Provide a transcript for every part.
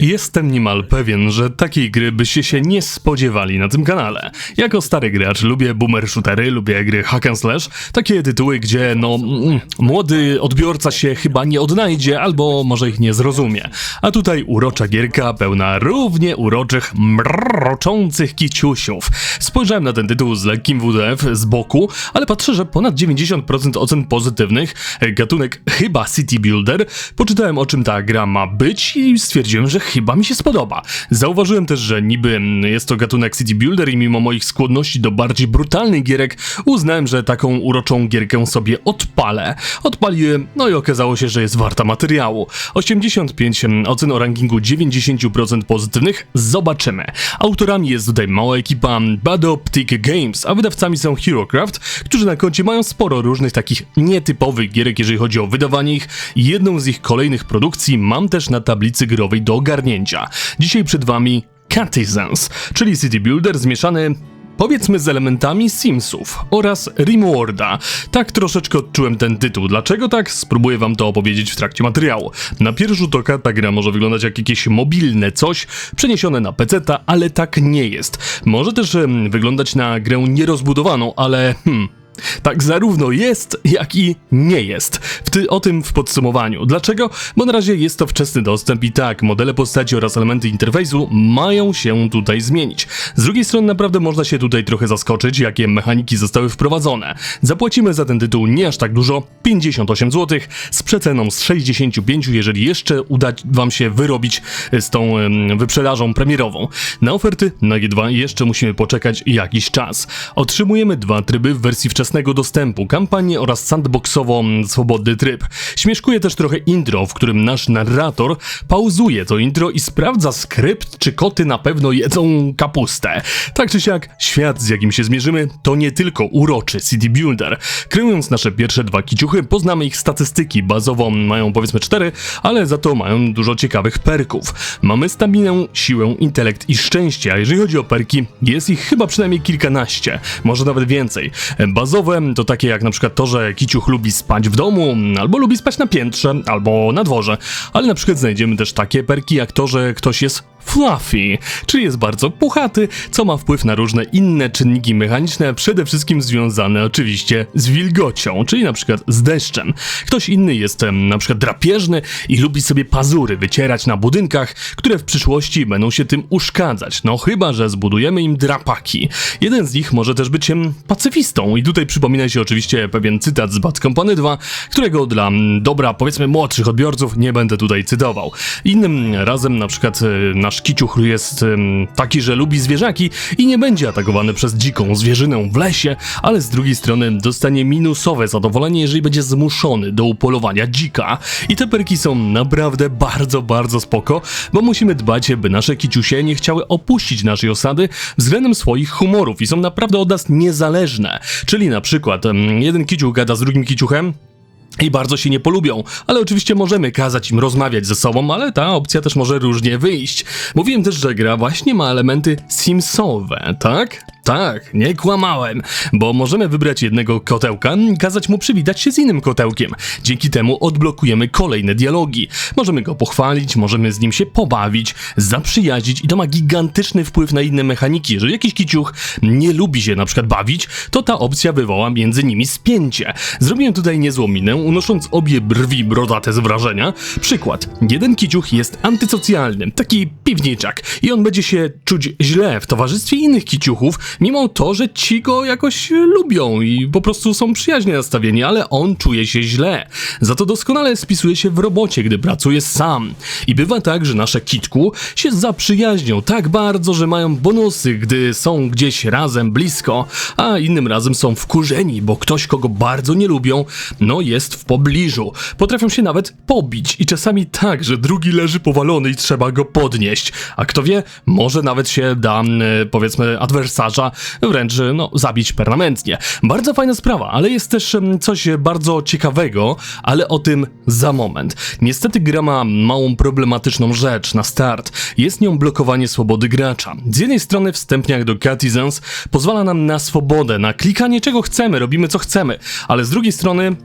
Jestem niemal pewien, że takiej gry byście się nie spodziewali na tym kanale. Jako stary gracz lubię boomer shootery, lubię gry hack and slash, takie tytuły, gdzie no mm, młody odbiorca się chyba nie odnajdzie albo może ich nie zrozumie. A tutaj urocza gierka pełna równie uroczych, mroczących kiciusiów. Spojrzałem na ten tytuł z lekkim WDF z boku, ale patrzę, że ponad 90% ocen pozytywnych, gatunek chyba City Builder, poczytałem o czym ta gra ma być i stwierdziłem, że chyba mi się spodoba. Zauważyłem też, że niby jest to gatunek City Builder i mimo moich skłonności do bardziej brutalnych gierek, uznałem, że taką uroczą gierkę sobie odpalę. Odpaliłem, no i okazało się, że jest warta materiału. 85 ocen o rankingu 90% pozytywnych, zobaczymy. Autorami jest tutaj mała ekipa Bad Optic Games, a wydawcami są HeroCraft, którzy na koncie mają sporo różnych takich nietypowych gierek, jeżeli chodzi o wydawanie ich. Jedną z ich kolejnych produkcji mam też na tablicy growej do ogarnięcia. Dzisiaj przed wami Catizens, czyli City Builder zmieszany powiedzmy z elementami Simsów oraz Rimworlda. Tak troszeczkę odczułem ten tytuł. Dlaczego tak? Spróbuję wam to opowiedzieć w trakcie materiału. Na pierwszy rzut oka ta gra może wyglądać jak jakieś mobilne coś przeniesione na peceta, ale tak nie jest. Może też em, wyglądać na grę nierozbudowaną, ale hmm, tak zarówno jest, jak i nie jest. Ty, o tym w podsumowaniu. Dlaczego? Bo na razie jest to wczesny dostęp i tak, modele postaci oraz elementy interfejsu mają się tutaj zmienić. Z drugiej strony naprawdę można się tutaj trochę zaskoczyć, jakie mechaniki zostały wprowadzone. Zapłacimy za ten tytuł nie aż tak dużo, 58 zł, z przeceną z 65, jeżeli jeszcze uda wam się wyrobić z tą wyprzedażą premierową. Na oferty na G2 jeszcze musimy poczekać jakiś czas. Otrzymujemy dwa tryby w wersji wczesnego dostępu, kampanię oraz sandboxowo mm, swobodny tryb. Śmieszkuje też trochę intro, w którym nasz narrator pauzuje to intro i sprawdza skrypt, czy koty na pewno jedzą kapustę. Tak czy siak, świat z jakim się zmierzymy to nie tylko uroczy City Builder. Kryjąc nasze pierwsze dwa kiciuchy, poznamy ich statystyki. Bazowo mają powiedzmy cztery, ale za to mają dużo ciekawych perków. Mamy staminę, siłę, intelekt i szczęście, a jeżeli chodzi o perki, jest ich chyba przynajmniej kilkanaście, może nawet więcej. To takie jak na przykład to, że kiciuch lubi spać w domu, albo lubi spać na piętrze, albo na dworze, ale na przykład znajdziemy też takie perki jak to, że ktoś jest fluffy, czyli jest bardzo puchaty, co ma wpływ na różne inne czynniki mechaniczne, przede wszystkim związane oczywiście z wilgocią, czyli na przykład z deszczem. Ktoś inny jest na przykład drapieżny i lubi sobie pazury wycierać na budynkach, które w przyszłości będą się tym uszkadzać, no chyba, że zbudujemy im drapaki. Jeden z nich może też być pacyfistą i tutaj przypomina się oczywiście pewien cytat z Bad Company 2, którego dla dobra powiedzmy młodszych odbiorców nie będę tutaj cytował. Innym razem na przykład e, nasz kiciuch jest em, taki, że lubi zwierzaki i nie będzie atakowany przez dziką zwierzynę w lesie, ale z drugiej strony dostanie minusowe zadowolenie, jeżeli będzie zmuszony do upolowania dzika. I te perki są naprawdę bardzo, bardzo spoko, bo musimy dbać, by nasze kiciusie nie chciały opuścić naszej osady względem swoich humorów i są naprawdę od nas niezależne. Czyli na przykład em, jeden kiciuch gada z drugim kiciuchem, i bardzo się nie polubią, ale oczywiście możemy kazać im rozmawiać ze sobą, ale ta opcja też może różnie wyjść. Mówiłem też, że gra właśnie ma elementy simsowe, tak? Tak, nie kłamałem, bo możemy wybrać jednego kotełka kazać mu przywitać się z innym kotełkiem. Dzięki temu odblokujemy kolejne dialogi. Możemy go pochwalić, możemy z nim się pobawić, zaprzyjaźnić i to ma gigantyczny wpływ na inne mechaniki. Jeżeli jakiś kiciuch nie lubi się na przykład bawić, to ta opcja wywoła między nimi spięcie. Zrobiłem tutaj niezłą minę, unosząc obie brwi brodate z wrażenia. Przykład. Jeden kiciuch jest antysocjalny, taki piwniczak i on będzie się czuć źle w towarzystwie innych kiciuchów, mimo to, że ci go jakoś lubią i po prostu są przyjaźnie nastawieni, ale on czuje się źle. Za to doskonale spisuje się w robocie, gdy pracuje sam. I bywa tak, że nasze kitku się zaprzyjaźnią tak bardzo, że mają bonusy, gdy są gdzieś razem blisko, a innym razem są wkurzeni, bo ktoś, kogo bardzo nie lubią, no jest w pobliżu. Potrafią się nawet pobić i czasami tak, że drugi leży powalony i trzeba go podnieść. A kto wie, może nawet się da, e, powiedzmy, adwersarza wręcz, no, zabić permanentnie. Bardzo fajna sprawa, ale jest też coś bardzo ciekawego, ale o tym za moment. Niestety gra ma małą problematyczną rzecz na start. Jest nią blokowanie swobody gracza. Z jednej strony wstępniak do Catizens pozwala nam na swobodę, na klikanie czego chcemy, robimy co chcemy, ale z drugiej strony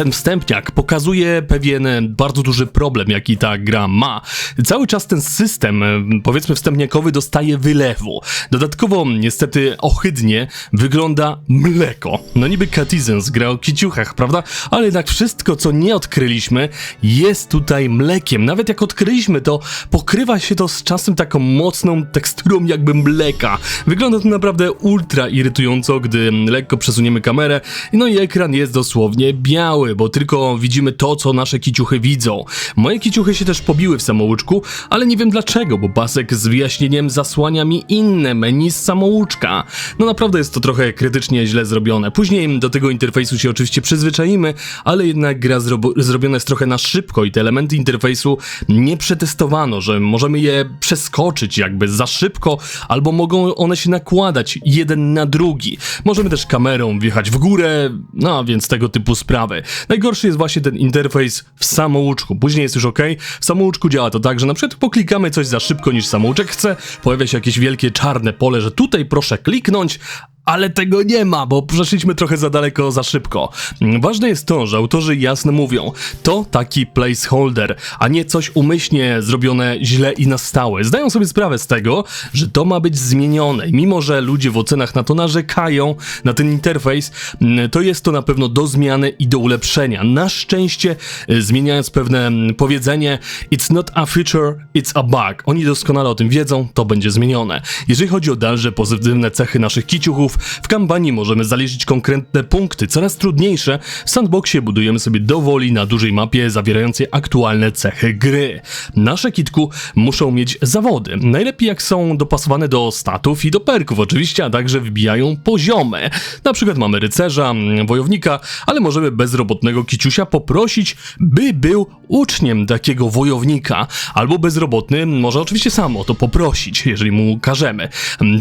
ten wstępniak pokazuje pewien bardzo duży problem, jaki ta gra ma. Cały czas ten system, powiedzmy wstępniakowy, dostaje wylewu. Dodatkowo, niestety, ohydnie wygląda mleko. No niby Katizens gra o kiciuchach, prawda? Ale jednak wszystko, co nie odkryliśmy, jest tutaj mlekiem. Nawet jak odkryliśmy to, pokrywa się to z czasem taką mocną teksturą jakby mleka. Wygląda to naprawdę ultra irytująco, gdy lekko przesuniemy kamerę, no i ekran jest dosłownie biały, bo tylko widzimy to, co nasze kiciuchy widzą. Moje kiciuchy się też pobiły w samouczku, ale nie wiem dlaczego, bo pasek z wyjaśnieniem zasłania mi inne menu z samouczka. No naprawdę jest to trochę krytycznie źle zrobione. Później do tego interfejsu się oczywiście przyzwyczaimy, ale jednak gra zrobo- zrobiona jest trochę na szybko i te elementy interfejsu nie przetestowano, że możemy je przeskoczyć jakby za szybko, albo mogą one się nakładać jeden na drugi. Możemy też kamerą wjechać w górę, no więc tego typu sprawy. Najgorszy jest właśnie ten interfejs w samouczku. Później jest już ok. W samouczku działa to tak, że na przykład poklikamy coś za szybko niż samouczek chce, pojawia się jakieś wielkie czarne pole, że tutaj proszę kliknąć, ale tego nie ma, bo przeszliśmy trochę za daleko, za szybko. Ważne jest to, że autorzy jasno mówią, to taki placeholder, a nie coś umyślnie zrobione źle i na stałe. Zdają sobie sprawę z tego, że to ma być zmienione. I mimo, że ludzie w ocenach na to narzekają, na ten interfejs, mm, to jest to na pewno do zmiany i do ulepszenia. Na szczęście, y, zmieniając pewne mm, powiedzenie, it's not a feature, it's a bug. Oni doskonale o tym wiedzą, to będzie zmienione. Jeżeli chodzi o dalsze pozytywne cechy naszych kiciuchów, w kampanii możemy zaliczyć konkretne punkty, coraz trudniejsze. W sandboxie budujemy sobie dowoli na dużej mapie zawierającej aktualne cechy gry. Nasze kitku muszą mieć zawody. Najlepiej jak są dopasowane do statów i do perków oczywiście, a także wbijają poziomy. Na przykład mamy rycerza, wojownika, ale możemy bezrobotnego kiciusia poprosić, by był uczniem takiego wojownika. Albo bezrobotny może oczywiście sam o to poprosić, jeżeli mu każemy.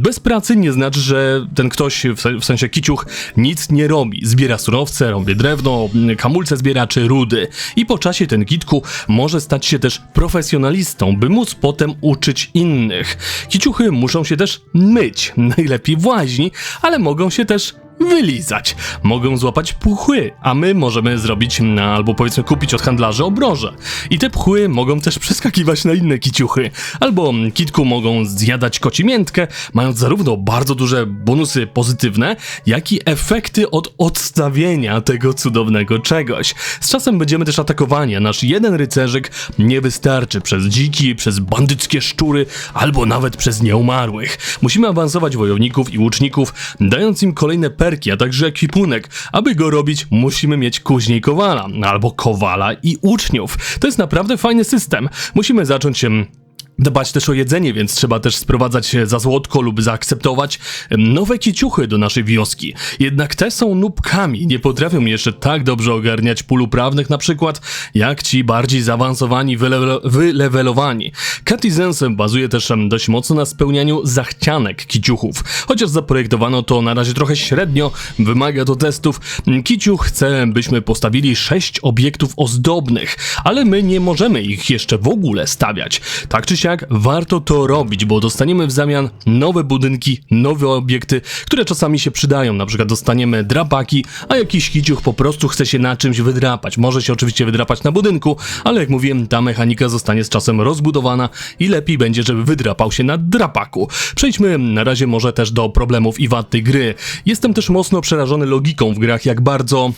Bez pracy nie znaczy, że ten ktoś, w se- w sensie kiciuch, nic nie robi. Zbiera surowce, robi drewno, kamulce zbiera czy rudy. I po czasie ten kitku może stać się też profesjonalistą, by móc potem uczyć innych. Kiciuchy muszą się też myć, najlepiej w łaźni, ale mogą się też wylizać. Mogą złapać puchły, a my możemy zrobić na, albo powiedzmy kupić od handlarzy obroże. I te pchły mogą też przeskakiwać na inne kiciuchy. Albo mm, kitku mogą zjadać kocimiętkę, mając zarówno bardzo duże bonusy pozytywne, jak i efekty od odstawienia tego cudownego czegoś. Z czasem będziemy też atakowani, a nasz jeden rycerzyk nie wystarczy przez dziki, przez bandyckie szczury, albo nawet przez nieumarłych. Musimy awansować wojowników i łuczników, dając im kolejne perki, a także ekwipunek. Aby go robić, musimy mieć kuźniej kowala, albo kowala i uczniów. To jest naprawdę fajny system. Musimy zacząć się dbać też o jedzenie, więc trzeba też sprowadzać za złotko lub zaakceptować nowe kiciuchy do naszej wioski. Jednak te są nubkami, nie potrafią jeszcze tak dobrze ogarniać pól uprawnych na przykład, jak ci bardziej zaawansowani, wyle- wylewelowani. Katizensem bazuje też dość mocno na spełnianiu zachcianek kiciuchów. Chociaż zaprojektowano to na razie trochę średnio, wymaga to testów. Kiciuch chce, byśmy postawili sześć obiektów ozdobnych, ale my nie możemy ich jeszcze w ogóle stawiać. Tak czy siak warto to robić, bo dostaniemy w zamian nowe budynki, nowe obiekty, które czasami się przydają. Na przykład dostaniemy drapaki, a jakiś kiciuch po prostu chce się na czymś wydrapać. Może się oczywiście wydrapać na budynku, ale jak mówiłem, ta mechanika zostanie z czasem rozbudowana i lepiej będzie, żeby wydrapał się na drapaku. Przejdźmy na razie może też do problemów i wad tej gry. Jestem też mocno przerażony logiką w grach, jak bardzo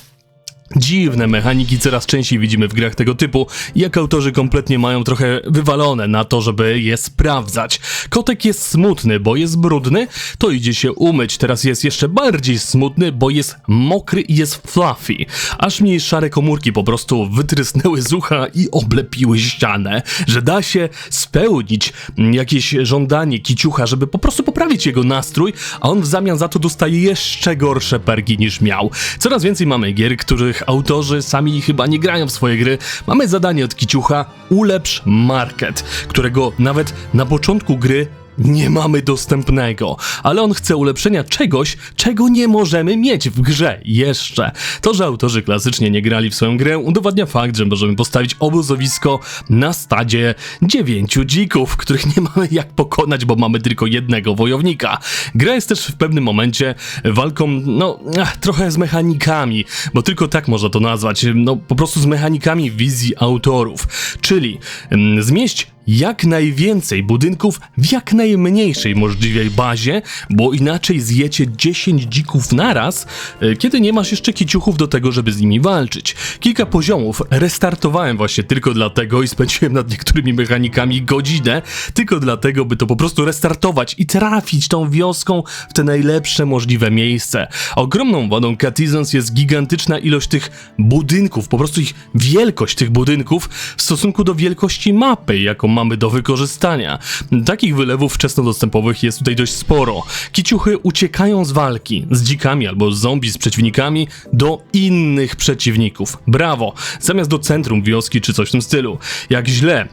Dziwne mechaniki coraz częściej widzimy w grach tego typu, jak autorzy kompletnie mają trochę wywalone na to, żeby je sprawdzać. Kotek jest smutny, bo jest brudny, to idzie się umyć. Teraz jest jeszcze bardziej smutny, bo jest mokry i jest fluffy. Aż mi szare komórki po prostu wytrysnęły z ucha i oblepiły ścianę, że da się spełnić jakieś żądanie kiciucha, żeby po prostu poprawić jego nastrój, a on w zamian za to dostaje jeszcze gorsze perki niż miał. Coraz więcej mamy gier, których autorzy sami chyba nie grają w swoje gry. Mamy zadanie od kiciucha ulepsz market, którego nawet na początku gry nie mamy dostępnego, ale on chce ulepszenia czegoś, czego nie możemy mieć w grze jeszcze. To, że autorzy klasycznie nie grali w swoją grę, udowadnia fakt, że możemy postawić obozowisko na stadzie dziewięciu dzików, których nie mamy jak pokonać, bo mamy tylko jednego wojownika. Gra jest też w pewnym momencie walką, no, ach, trochę z mechanikami, bo tylko tak można to nazwać, no, po prostu z mechanikami wizji autorów, czyli mm, zmieść jak najwięcej budynków w jak najmniejszej możliwej bazie, bo inaczej zjecie 10 dzików naraz, e, kiedy nie masz jeszcze kiciuchów do tego, żeby z nimi walczyć. Kilka poziomów restartowałem właśnie tylko dlatego i spędziłem nad niektórymi mechanikami godzinę, tylko dlatego, by to po prostu restartować i trafić tą wioską w te najlepsze możliwe miejsce. Ogromną wadą Catizens jest gigantyczna ilość tych budynków, po prostu ich wielkość tych budynków w stosunku do wielkości mapy, jaką mamy do wykorzystania. Takich wylewów wczesnodostępowych jest tutaj dość sporo. Kiciuchy uciekają z walki z dzikami albo z zombie z przeciwnikami do innych przeciwników. Brawo! Zamiast do centrum wioski czy coś w tym stylu. Jak źle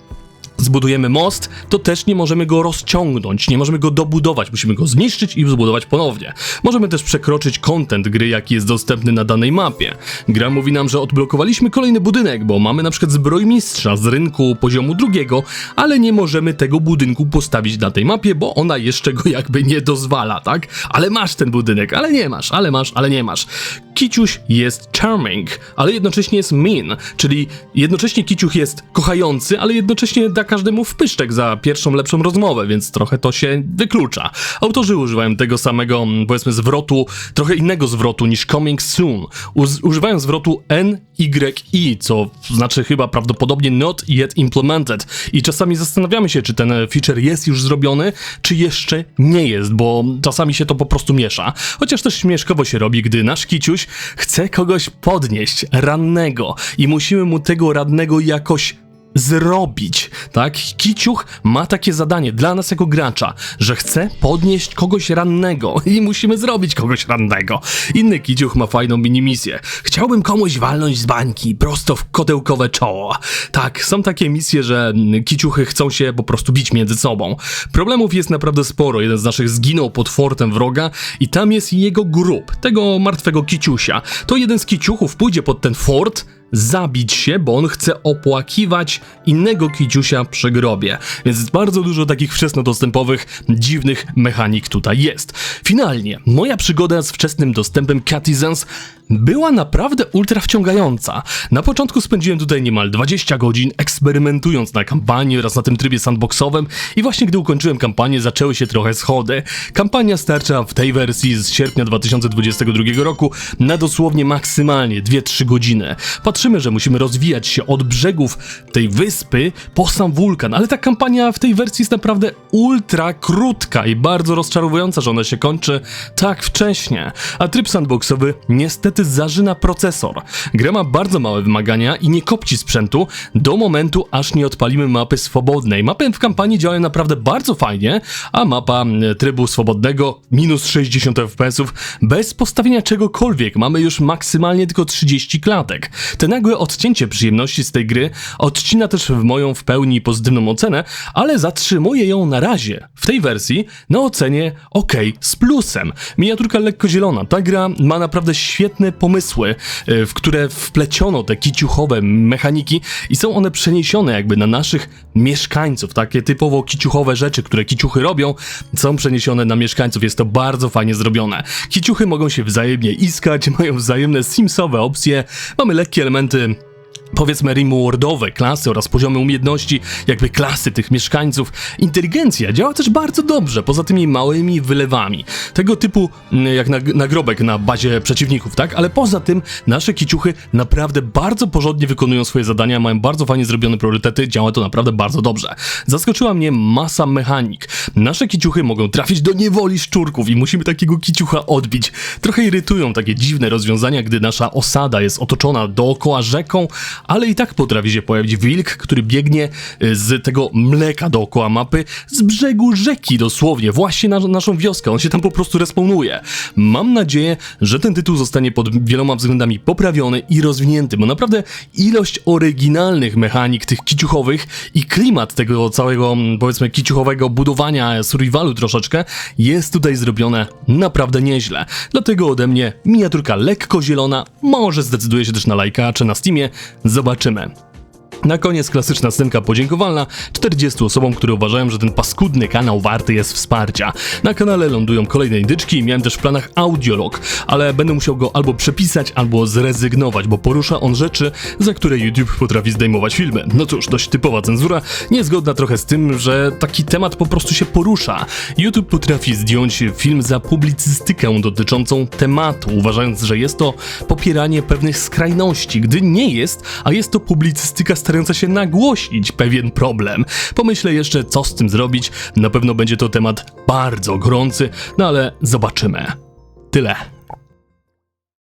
zbudujemy most, to też nie możemy go rozciągnąć, nie możemy go dobudować, musimy go zniszczyć i zbudować ponownie. Możemy też przekroczyć content gry, jaki jest dostępny na danej mapie. Gra mówi nam, że odblokowaliśmy kolejny budynek, bo mamy na przykład zbrojmistrza z rynku poziomu drugiego, ale nie możemy tego budynku postawić na tej mapie, bo ona jeszcze go jakby nie dozwala, tak? Ale masz ten budynek, ale nie masz, ale masz, ale nie masz. Kiciuś jest charming, ale jednocześnie jest mean, czyli jednocześnie Kiciuch jest kochający, ale jednocześnie da każdemu wpyszczek za pierwszą lepszą rozmowę, więc trochę to się wyklucza. Autorzy używają tego samego, mm, powiedzmy, zwrotu, trochę innego zwrotu niż coming soon. Uz używają zwrotu NYI, co znaczy chyba prawdopodobnie not yet implemented. I czasami zastanawiamy się, czy ten feature jest już zrobiony, czy jeszcze nie jest, bo czasami się to po prostu miesza. Chociaż też śmieszkowo się robi, gdy nasz kiciuś chce kogoś podnieść, rannego, i musimy mu tego radnego jakoś zrobić, tak? Kiciuch ma takie zadanie dla nas jako gracza, że chce podnieść kogoś rannego i musimy zrobić kogoś rannego. Inny kiciuch ma fajną minimisję. Chciałbym komuś walnąć z bańki prosto w kotełkowe czoło. Tak, są takie misje, że kiciuchy chcą się po prostu bić między sobą. Problemów jest naprawdę sporo. Jeden z naszych zginął pod fortem wroga i tam jest jego grób, tego martwego kiciusia. To jeden z kiciuchów pójdzie pod ten fort, zabić się, bo on chce opłakiwać innego kiciusia przy grobie. Więc bardzo dużo takich wczesnodostępowych, dziwnych mechanik tutaj jest. Finalnie, moja przygoda z wczesnym dostępem Catizens była naprawdę ultra wciągająca. Na początku spędziłem tutaj niemal 20 godzin eksperymentując na kampanii oraz na tym trybie sandboxowym i właśnie gdy ukończyłem kampanię zaczęły się trochę schody. Kampania starcza w tej wersji z sierpnia 2022 roku na dosłownie maksymalnie 2-3 godziny. Patrzymy, że musimy rozwijać się od brzegów tej wyspy po sam wulkan, ale ta kampania w tej wersji jest naprawdę ultra krótka i bardzo rozczarowująca, że ona się kończy tak wcześnie. A tryb sandboxowy niestety zażyna procesor. Gra ma bardzo małe wymagania i nie kopci sprzętu do momentu, aż nie odpalimy mapy swobodnej. Mapy w kampanii działają naprawdę bardzo fajnie, a mapa trybu swobodnego minus 60 fps bez postawienia czegokolwiek. Mamy już maksymalnie tylko 30 klatek. Te nagłe odcięcie przyjemności z tej gry odcina też w moją w pełni pozytywną ocenę, ale zatrzymuje ją na razie w tej wersji na ocenie OK z plusem. Miniaturka lekko zielona. Ta gra ma naprawdę świetne pomysły, e, w które wpleciono te kiciuchowe mechaniki i są one przeniesione jakby na naszych mieszkańców. Takie typowo kiciuchowe rzeczy, które kiciuchy robią, są przeniesione na mieszkańców. Jest to bardzo fajnie zrobione. Kiciuchy mogą się wzajemnie iskać, mają wzajemne simsowe opcje, mamy lekkie elementy powiedzmy rewardowe klasy oraz poziomy umiejętności, jakby klasy tych mieszkańców. Inteligencja działa też bardzo dobrze, poza tymi małymi wylewami. Tego typu mm, jak nag nagrobek na bazie przeciwników, tak? Ale poza tym nasze kiciuchy naprawdę bardzo porządnie wykonują swoje zadania, mają bardzo fajnie zrobione priorytety, działa to naprawdę bardzo dobrze. Zaskoczyła mnie masa mechanik. Nasze kiciuchy mogą trafić do niewoli szczurków i musimy takiego kiciucha odbić. Trochę irytują takie dziwne rozwiązania, gdy nasza osada jest otoczona dookoła rzeką, ale i tak potrafi się pojawić wilk, który biegnie y, z tego mleka dookoła mapy, z brzegu rzeki dosłownie, właśnie na naszą wioskę. On się tam po prostu respawnuje. Mam nadzieję, że ten tytuł zostanie pod wieloma względami poprawiony i rozwinięty, bo naprawdę ilość oryginalnych mechanik, tych kiciuchowych i klimat tego całego, mm, powiedzmy, kiciuchowego budowania survivalu troszeczkę jest tutaj zrobione naprawdę nieźle. Dlatego ode mnie miniaturka lekko zielona, może zdecyduje się też na lajka, czy na Steamie, zobaczymy. Na koniec klasyczna scenka podziękowalna 40 osobom, które uważają, że ten paskudny kanał warty jest wsparcia. Na kanale lądują kolejne indyczki miałem też w planach audiolog, ale będę musiał go albo przepisać, albo zrezygnować, bo porusza on rzeczy, za które YouTube potrafi zdejmować filmy. No cóż, dość typowa cenzura, niezgodna trochę z tym, że taki temat po prostu się porusza. YouTube potrafi zdjąć film za publicystykę dotyczącą tematu, uważając, że jest to popieranie pewnych skrajności, gdy nie jest, a jest to publicystyka starająca się nagłośnić pewien problem. Pomyślę jeszcze, co z tym zrobić. Na pewno będzie to temat bardzo gorący, no ale zobaczymy. Tyle.